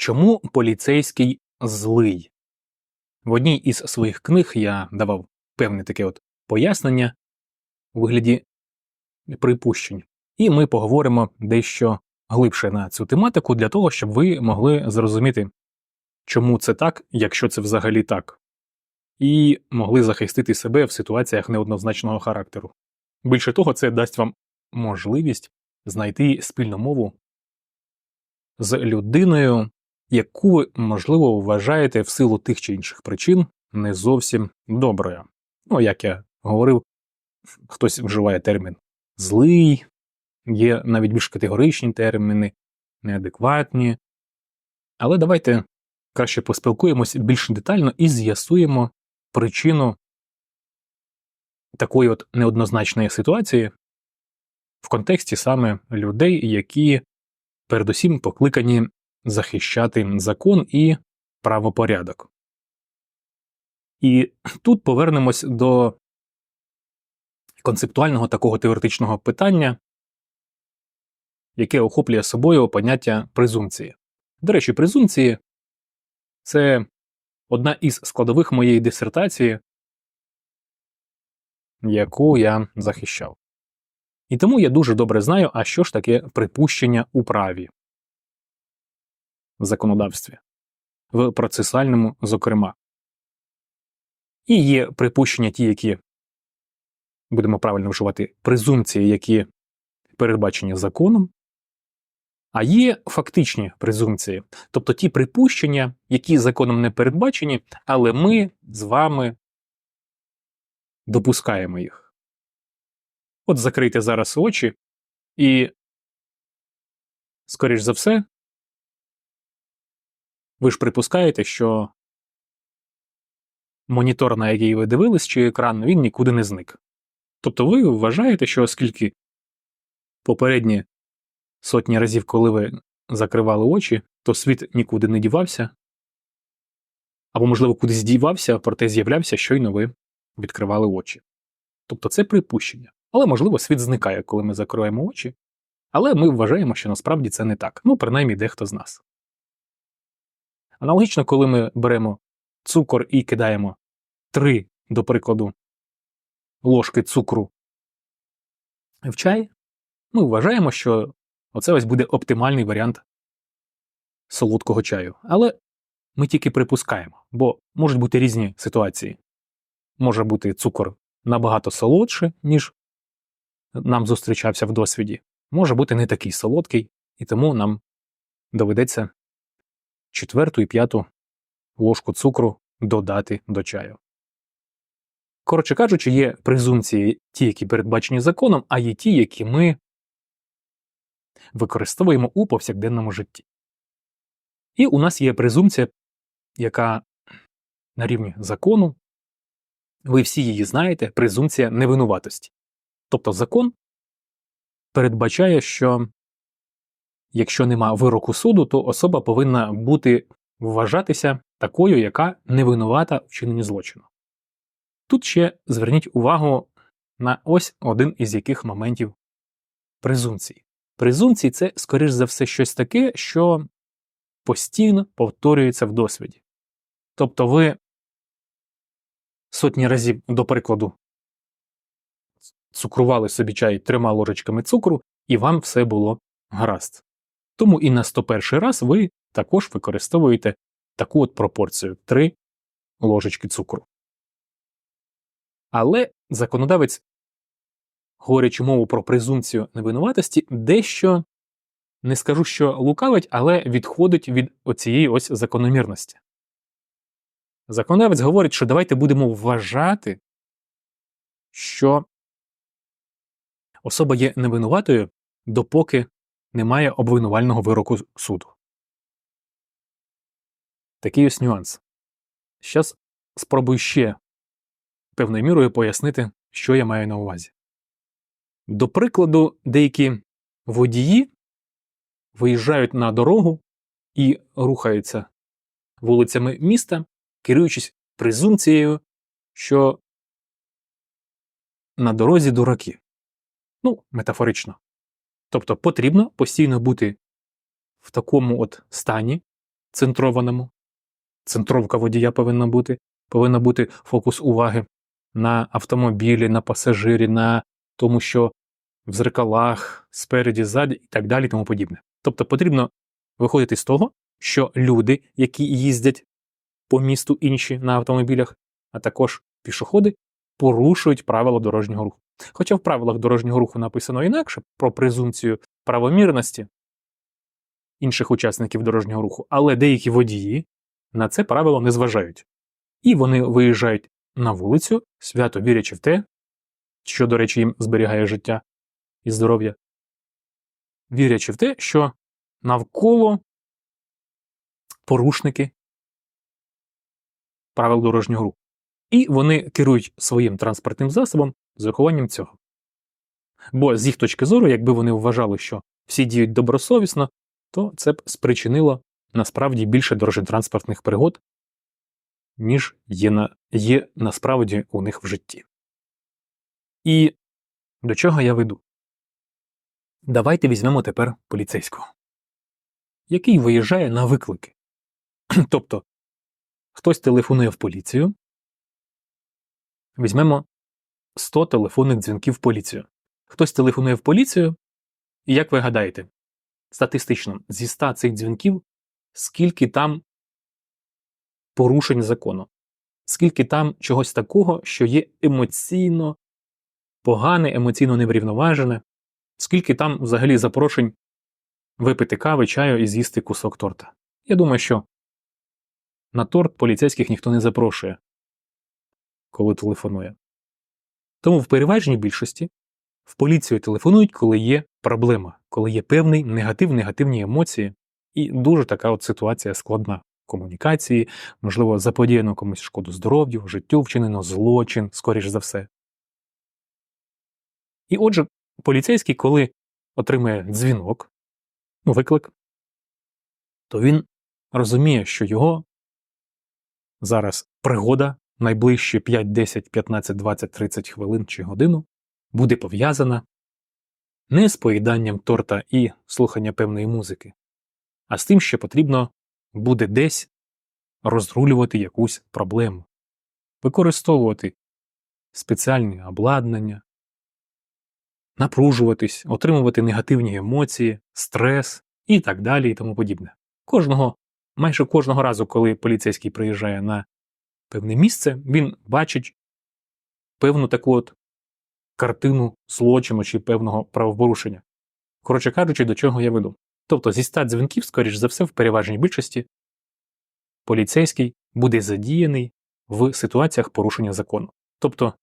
Чому поліцейський злий? В одній із своїх книг я давав певне таке от пояснення у вигляді припущень, і ми поговоримо дещо глибше на цю тематику для того, щоб ви могли зрозуміти, чому це так, якщо це взагалі так, і могли захистити себе в ситуаціях неоднозначного характеру. Більше того, це дасть вам можливість знайти спільну мову з людиною, яку ви, можливо, вважаєте в силу тих чи інших причин не зовсім доброю. Ну, як я говорив, хтось вживає термін злий, є навіть більш категоричні терміни, неадекватні. Але давайте краще поспілкуємось більш детально і з'ясуємо причину такої от неоднозначної ситуації в контексті саме людей, які передусім покликані захищати закон і правопорядок. І тут повернемось до концептуального такого теоретичного питання, яке охоплює собою поняття презумпції. До речі, презумпції це одна із складових моєї дисертації, яку я захищав. І тому я дуже добре знаю, а що ж таке припущення у праві в законодавстві, в процесуальному, зокрема. І є припущення ті, які будемо правильно вживати презумпції, які передбачені законом, а є фактичні презумпції, тобто ті припущення, які законом не передбачені, але ми з вами допускаємо їх. От закрийте зараз очі, і, скоріш за все, ви ж припускаєте, що монітор, на який ви дивились, чи екран, він нікуди не зник. Тобто ви вважаєте, що оскільки попередні сотні разів, коли ви закривали очі, то світ нікуди не дівався, або, можливо, кудись дівався, проте з'являвся, щойно ви відкривали очі. Тобто це припущення. Але, можливо, світ зникає, коли ми закриваємо очі, але ми вважаємо, що насправді це не так. Ну, принаймні дехто з нас. Аналогічно, коли ми беремо цукор і кидаємо 3, до прикладу, ложки цукру в чай, ми вважаємо, що оце ось буде оптимальний варіант солодкого чаю. Але ми тільки припускаємо, бо можуть бути різні ситуації. Може бути цукор набагато солодше, ніж нам зустрічався в досвіді, може бути не такий солодкий, і тому нам доведеться четверту і п'яту ложку цукру додати до чаю. Коротше кажучи, є презумпції ті, які передбачені законом, а є ті, які ми використовуємо у повсякденному житті. І у нас є презумпція, яка на рівні закону, ви всі її знаєте, презумпція невинуватості. Тобто закон передбачає, що якщо нема вироку суду, то особа повинна бути вважатися такою, яка не винувата в чиненні злочину. Тут ще зверніть увагу на ось один із яких моментів презумпції. Презумпції це, скоріш за все, щось таке, що постійно повторюється в досвіді. Тобто ви сотні разів, до прикладу, цукрували собі чай трьома ложечками цукру, і вам все було гаразд. Тому і на 101 раз ви також використовуєте таку от пропорцію 3 ложечки цукру. Але законодавець, говорячи мову про презумпцію невинуватості, дещо не скажу, що лукавить, але відходить від оцієї ось закономірності. Законодавець говорить, що давайте будемо вважати, що особа є невинуватою, допоки немає обвинувального вироку суду. Такий ось нюанс. Зараз спробую ще певною мірою пояснити, що я маю на увазі. До прикладу, деякі водії виїжджають на дорогу і рухаються вулицями міста, керуючись презумпцією, що на дорозі дураки. Ну, метафорично. Тобто потрібно постійно бути в такому от стані, центрованому. Центровка водія повинна бути, повинна бути фокус уваги на автомобілі, на пасажирі, на тому, що в зеркалах, спереді, ззаді і так далі, тому подібне. Тобто потрібно виходити з того, що люди, які їздять по місту інші на автомобілях, а також пішоходи, порушують правила дорожнього руху. Хоча в правилах дорожнього руху написано інакше про презумпцію правомірності інших учасників дорожнього руху, але деякі водії на це правило не зважають. І вони виїжджають на вулицю, свято вірячи в те, що, до речі, їм зберігає життя і здоров'я, вірячи в те, що навколо порушники правил дорожнього руху. І вони керують своїм транспортним засобом з вихованням цього. Бо з їх точки зору, якби вони вважали, що всі діють добросовісно, то це б спричинило насправді більше дорожньо-транспортних пригод, ніж є, на, є насправді у них в житті. І до чого я веду? Давайте візьмемо тепер поліцейського, який виїжджає на виклики. Тобто, хтось телефонує в поліцію, візьмемо 100 телефонних дзвінків в поліцію. Хтось телефонує в поліцію, і як ви гадаєте, статистично, зі 100 цих дзвінків, скільки там порушень закону, скільки там чогось такого, що є емоційно погане, емоційно неврівноважене, скільки там взагалі запрошень випити кави, чаю і з'їсти кусок торта. Я думаю, що на торт поліцейських ніхто не запрошує, коли телефонує. Тому в переважній більшості в поліцію телефонують, коли є проблема, коли є певний негатив, негативні емоції, і дуже така от ситуація складна комунікації, можливо, заподіяно комусь шкоду здоров'ю, життю вчинено злочин, скоріш за все. І отже, поліцейський, коли отримує дзвінок, ну, виклик, то він розуміє, що його зараз пригода найближчі 5, 10, 15, 20, 30 хвилин чи годину буде пов'язана не з поїданням торта і слухання певної музики, а з тим, що потрібно буде десь розрулювати якусь проблему, використовувати спеціальні обладнання, напружуватись, отримувати негативні емоції, стрес і так далі і тому подібне. Кожного, майже кожного разу, коли поліцейський приїжджає на певне місце, він бачить певну таку от картину злочину чи певного правопорушення. Коротше кажучи, до чого я веду. Тобто зі 100 дзвінків, скоріш за все, в переважній більшості поліцейський буде задіяний в ситуаціях порушення закону. Тобто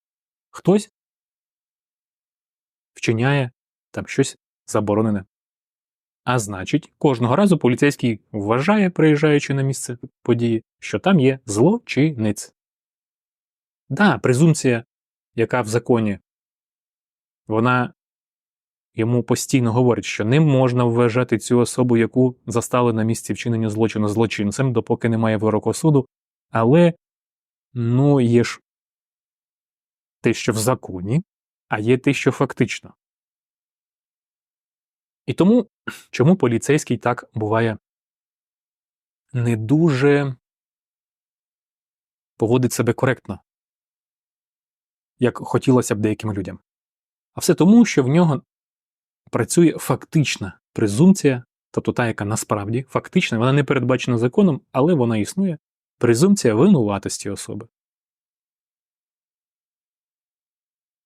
хтось вчиняє там щось заборонене. А значить, кожного разу поліцейський вважає, приїжджаючи на місце події, що там є злочинець. Да, презумпція, яка в законі, вона йому постійно говорить, що не можна вважати цю особу, яку застали на місці вчинення злочину злочинцем, допоки немає вироку суду. Але ну, є ж те, що в законі, а є те, що фактично. І тому чому поліцейський так буває не дуже поводить себе коректно, як хотілося б деяким людям. А все тому, що в нього працює фактична презумпція, тобто та, яка насправді фактична, вона не передбачена законом, але вона існує презумпція винуватості особи.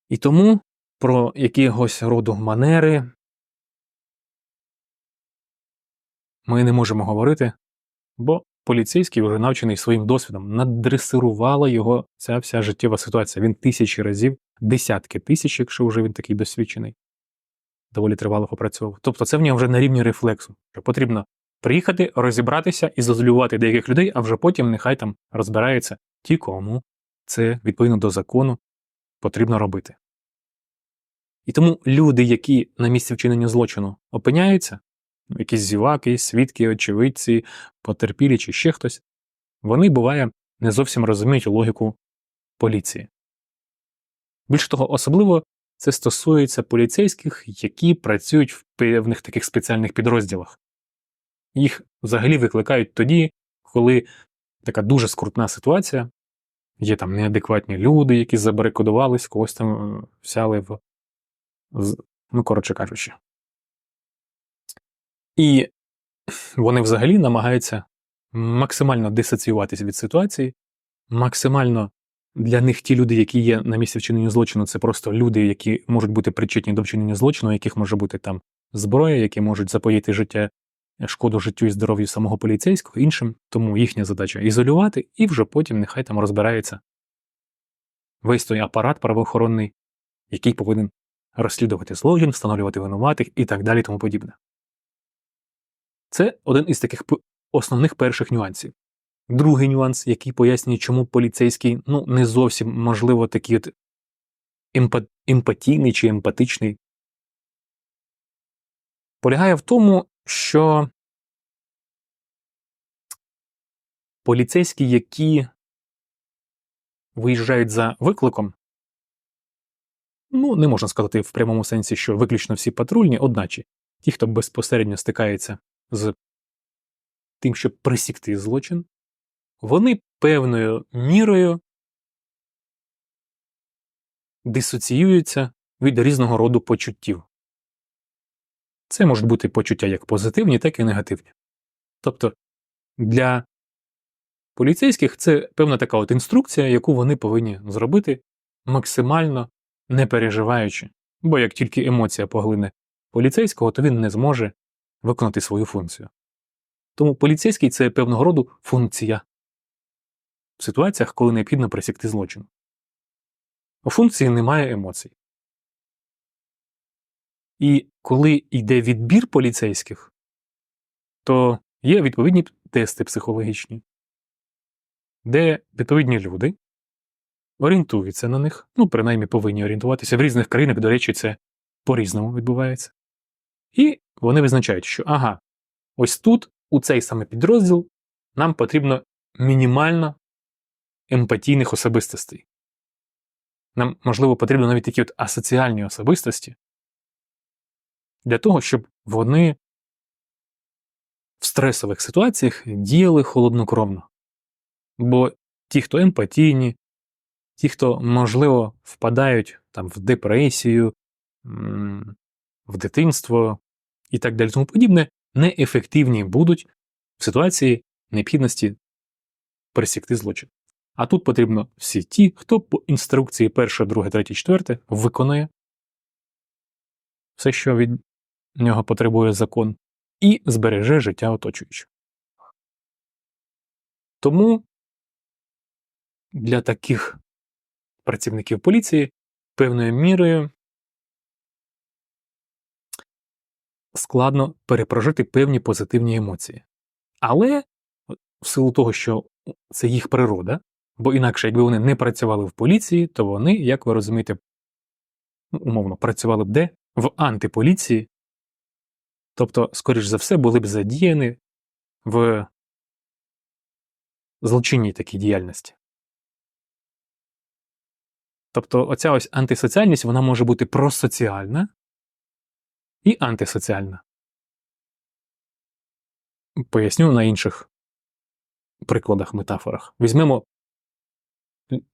І тому про якогось роду манери ми не можемо говорити, бо поліцейський вже навчений своїм досвідом, надресирувала його ця вся життєва ситуація. Він тисячі разів, десятки тисяч, якщо вже він такий досвідчений, доволі тривало попрацьовував. Тобто це в нього вже на рівні рефлексу, що потрібно приїхати, розібратися і зазулювати деяких людей, а вже потім нехай там розбираються ті, кому це відповідно до закону потрібно робити. І тому люди, які на місці вчинення злочину опиняються, якісь зіваки, свідки, очевидці, потерпілі чи ще хтось, вони буває не зовсім розуміють логіку поліції. Більш того, особливо це стосується поліцейських, які працюють в певних таких спеціальних підрозділах. Їх взагалі викликають тоді, коли така дуже скрутна ситуація, є там неадекватні люди, які забарикодувались, когось там е, взяли в. Ну, коротше кажучи. І вони взагалі намагаються максимально дисоціюватися від ситуації, максимально для них ті люди, які є на місці вчинення злочину, це просто люди, які можуть бути причетні до вчинення злочину, у яких може бути там зброя, які можуть запоїти життя, шкоду життю і здоров'ю самого поліцейського іншим. Тому їхня задача ізолювати, і вже потім нехай там розбирається весь той апарат правоохоронний, який повинен розслідувати злочин, встановлювати винуватих і так далі, тому подібне. Це один із таких основних перших нюансів. Другий нюанс, який пояснює, чому поліцейський ну, не зовсім, можливо, такий от емпа- емпатійний чи емпатичний, полягає в тому, що поліцейські, які виїжджають за викликом, ну, не можна сказати в прямому сенсі, що виключно всі патрульні, одначе ті, хто безпосередньо стикається з тим, щоб присікти злочин, вони певною мірою дисоціюються від різного роду почуттів. Це можуть бути почуття як позитивні, так і негативні. Тобто для поліцейських це певна така от інструкція, яку вони повинні зробити максимально не переживаючи. Бо як тільки емоція поглине поліцейського, то він не зможе виконати свою функцію. Тому поліцейський це певного роду функція в ситуаціях, коли необхідно пресікти злочин. У функції немає емоцій. І коли йде відбір поліцейських, то є відповідні тести психологічні, де відповідні люди орієнтуються на них, ну, принаймні повинні орієнтуватися. В різних країнах, до речі, це по-різному відбувається. І вони визначають, що ага, ось тут, у цей саме підрозділ, нам потрібно мінімально емпатійних особистостей. Нам, можливо, потрібно навіть такі от асоціальні особистості для того, щоб вони в стресових ситуаціях діяли холоднокровно. Бо ті, хто емпатійні, ті, хто, можливо, впадають там, в депресію, в дитинство і так далі, тому подібне, неефективні будуть в ситуації необхідності пересікти злочин. А тут потрібно всі ті, хто по інструкції перше, друге, третє, четверте виконує все, що від нього потребує закон, і збереже життя оточуючих. Тому для таких працівників поліції певною мірою складно перепрожити певні позитивні емоції. Але в силу того, що це їх природа, бо інакше, якби вони не працювали в поліції, то вони, як ви розумієте, умовно, працювали б де? В антиполіції, тобто, скоріш за все, були б задіяні в злочинній такій діяльності. Тобто, оця ось антисоціальність вона може бути просоціальна і антисоціальна. Поясню на інших прикладах, метафорах. Візьмемо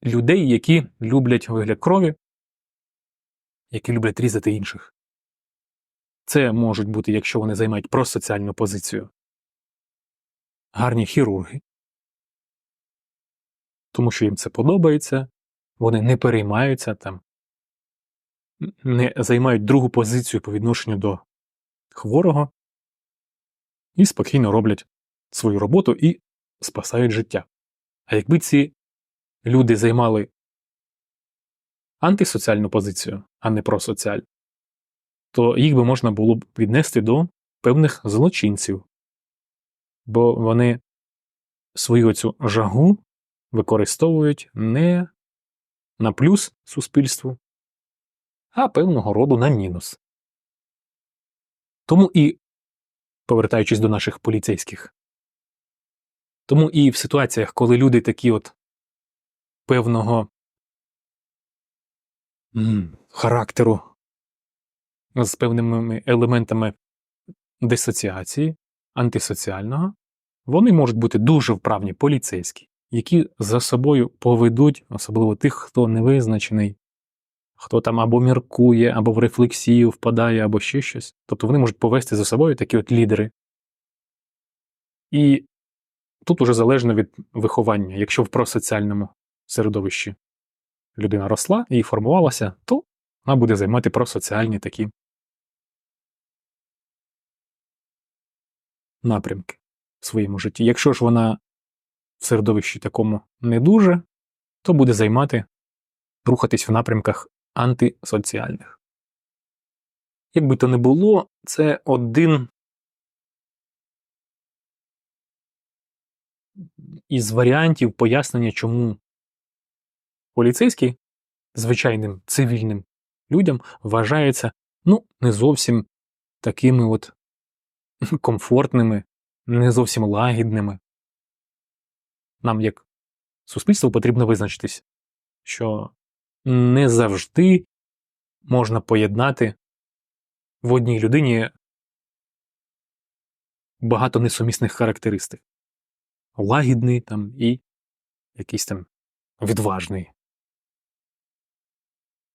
людей, які люблять вигляд крові, які люблять різати інших. Це можуть бути, якщо вони займають просоціальну позицію, гарні хірурги, тому що їм це подобається, вони не переймаються там, не займають другу позицію по відношенню до хворого і спокійно роблять свою роботу і спасають життя. А якби ці люди займали антисоціальну позицію, а не просоціальну, то їх би можна було б віднести до певних злочинців, бо вони свою цю жагу використовують не на плюс суспільству, а певного роду на мінус. Тому і, повертаючись до наших поліцейських, тому і в ситуаціях, коли люди такі от певного м, характеру з певними елементами дисоціації, антисоціального, Вони можуть бути дуже вправні поліцейські, які за собою поведуть, особливо тих, хто невизначений, хто там або міркує, або в рефлексію впадає, або ще щось. Тобто вони можуть повести за собою такі от лідери. І тут уже залежно від виховання. Якщо в просоціальному середовищі людина росла і формувалася, то вона буде займати просоціальні такі напрямки в своєму житті. Якщо ж вона в середовищі такому не дуже, то буде займати, рухатись в напрямках антисоціальних. Як би то не було, це один із варіантів пояснення, чому поліцейський звичайним цивільним людям вважається ну, не зовсім такими от комфортними, не зовсім лагідними. Нам, як суспільству, потрібно визначитись, що не завжди можна поєднати в одній людині багато несумісних характеристик. Лагідний там і якийсь там відважний.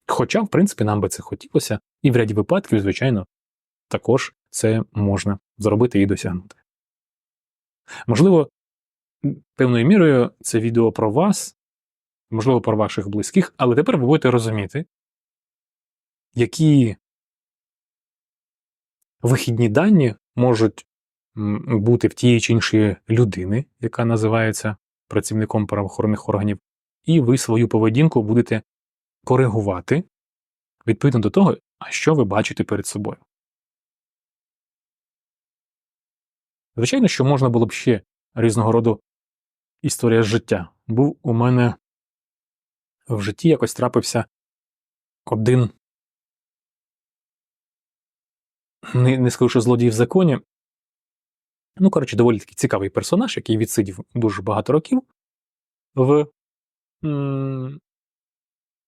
Хоча, в принципі, нам би це хотілося, і в ряді випадків, звичайно, також це можна зробити і досягнути. Можливо, певною мірою це відео про вас, можливо, про ваших близьких, але тепер ви будете розуміти, які вихідні дані можуть бути в тієї чи іншої людини, яка називається працівником правоохоронних органів, і ви свою поведінку будете коригувати відповідно до того, а що ви бачите перед собою. Звичайно, що можна було б ще різного роду історія життя. Був у мене в житті якось трапився один, не, не скажу, що злодій в законі. Ну, коротше, доволі такий цікавий персонаж, який відсидів дуже багато років в м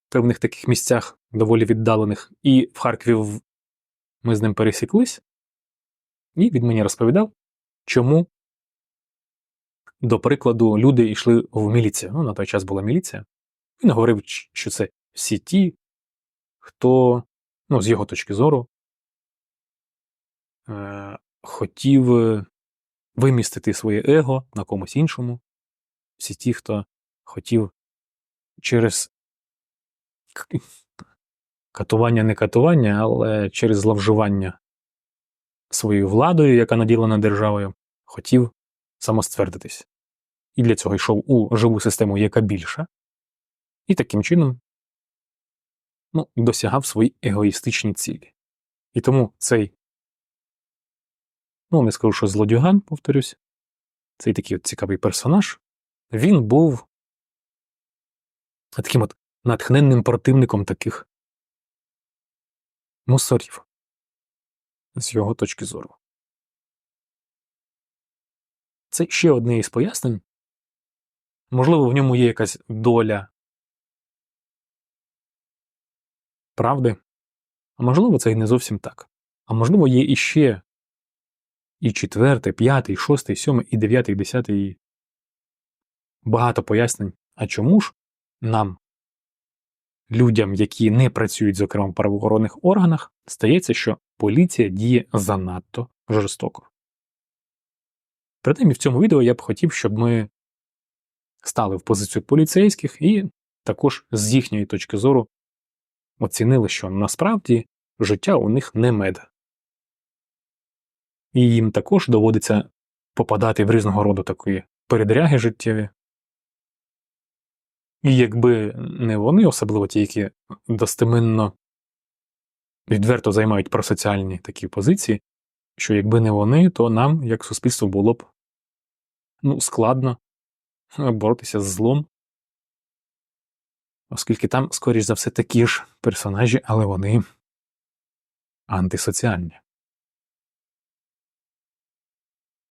певних таких місцях, доволі віддалених, і в Харкові ми з ним пересіклись, і він мені розповідав, чому, до прикладу, люди йшли в міліцію. Ну, на той час була міліція. Він говорив, що це всі ті, хто, ну, з його точки зору, е хотів вимістити своє его на комусь іншому. Всі ті, хто хотів через катування не катування, але через зловживання своєю владою, яка наділена державою, хотів самоствердитись. І для цього йшов у живу систему, яка більша, і таким чином ну, досягав свої егоїстичні цілі. І тому цей, ну, не скажу, що злодюган, повторюсь, цей такий от цікавий персонаж, він був таким от натхненним противником таких мусорів з його точки зору. Це ще одне із пояснень. Можливо, в ньому є якась доля правди, а можливо, це і не зовсім так. А можливо, є іще і четвертий, п'ятий, шостий, сьомий, і дев'ятий, десятий, і багато пояснень. А чому ж нам, людям, які не працюють, зокрема в правоохоронних органах, стається, що поліція діє занадто жорстоко. Принаймні в цьому відео я б хотів, щоб ми стали в позицію поліцейських і також з їхньої точки зору оцінили, що насправді життя у них не мед. І їм також доводиться попадати в різного роду такі передряги життєві. І якби не вони, особливо ті, які достеменно відверто займають просоціальні такі позиції, що якби не вони, то нам, як суспільство, було б ну, складно боротися з злом, оскільки там, скоріш за все, такі ж персонажі, але вони антисоціальні.